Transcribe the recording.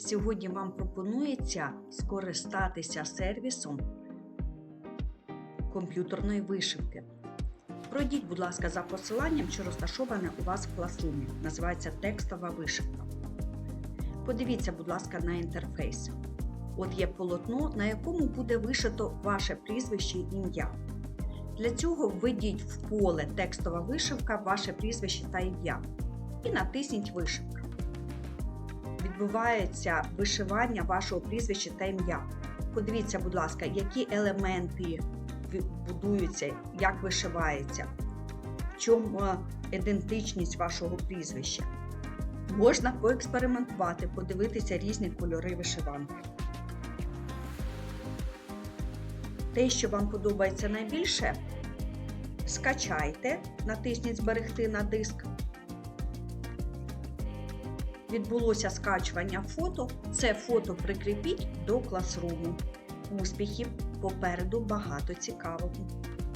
Сьогодні вам пропонується скористатися сервісом комп'ютерної вишивки. Пройдіть, будь ласка, за посиланням, що розташоване у вас в класрумі. Називається текстова вишивка. Подивіться, будь ласка, на інтерфейс. От є полотно, на якому буде вишито ваше прізвище і ім'я. Для цього введіть в поле текстова вишивка ваше прізвище та ім'я і натисніть вишивка. Відбувається вишивання вашого прізвища та ім'я. Подивіться, будь ласка, які елементи будуються, як вишивається, в чому ідентичність вашого прізвища. Можна поекспериментувати, подивитися різні кольори вишиванки. Те, що вам подобається найбільше, скачайте, натисніть Зберегти на диск. Відбулося скачування фото. Це фото прикріпіть до класруму. Успіхів! Попереду багато цікавого.